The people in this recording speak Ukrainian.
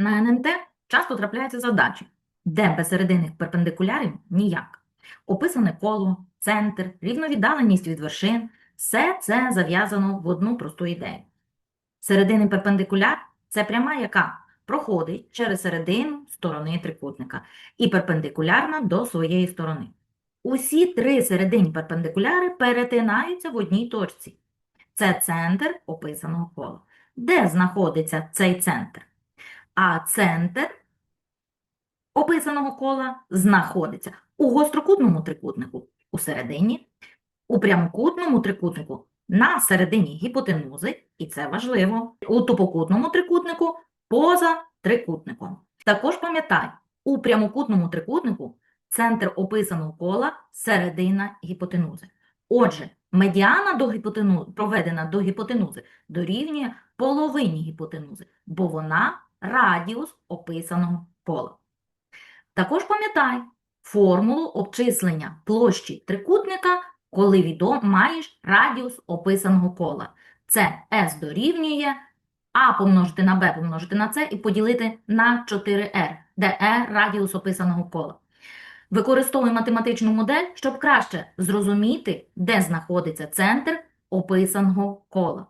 На НМТ часто трапляються задачі, де без серединних перпендикулярів ніяк. Описане коло, центр, рівновіддаленість від вершин – все це зав'язано в одну просту ідею. Серединний перпендикуляр – це пряма, яка проходить через середину сторони трикутника і перпендикулярна до своєї сторони. Усі три серединні перпендикуляри перетинаються в одній точці. Це центр описаного кола. Де знаходиться цей центр? А центр описаного кола знаходиться у гострокутному трикутнику у середині, у прямокутному трикутнику на середині гіпотенузи, і це важливо, у тупокутному трикутнику поза трикутником. Також пам'ятай, у прямокутному трикутнику центр описаного кола середина гіпотенузи. Отже, медіана до гіпотену... проведена до гіпотенузи дорівнює половині гіпотенузи, бо вона радіус описаного кола. Також пам'ятай формулу обчислення площі трикутника, коли відом маєш радіус описаного кола. Це S дорівнює А помножити на Б помножити на С і поділити на 4R, де R – радіус описаного кола. Використовуй математичну модель, щоб краще зрозуміти, де знаходиться центр описаного кола.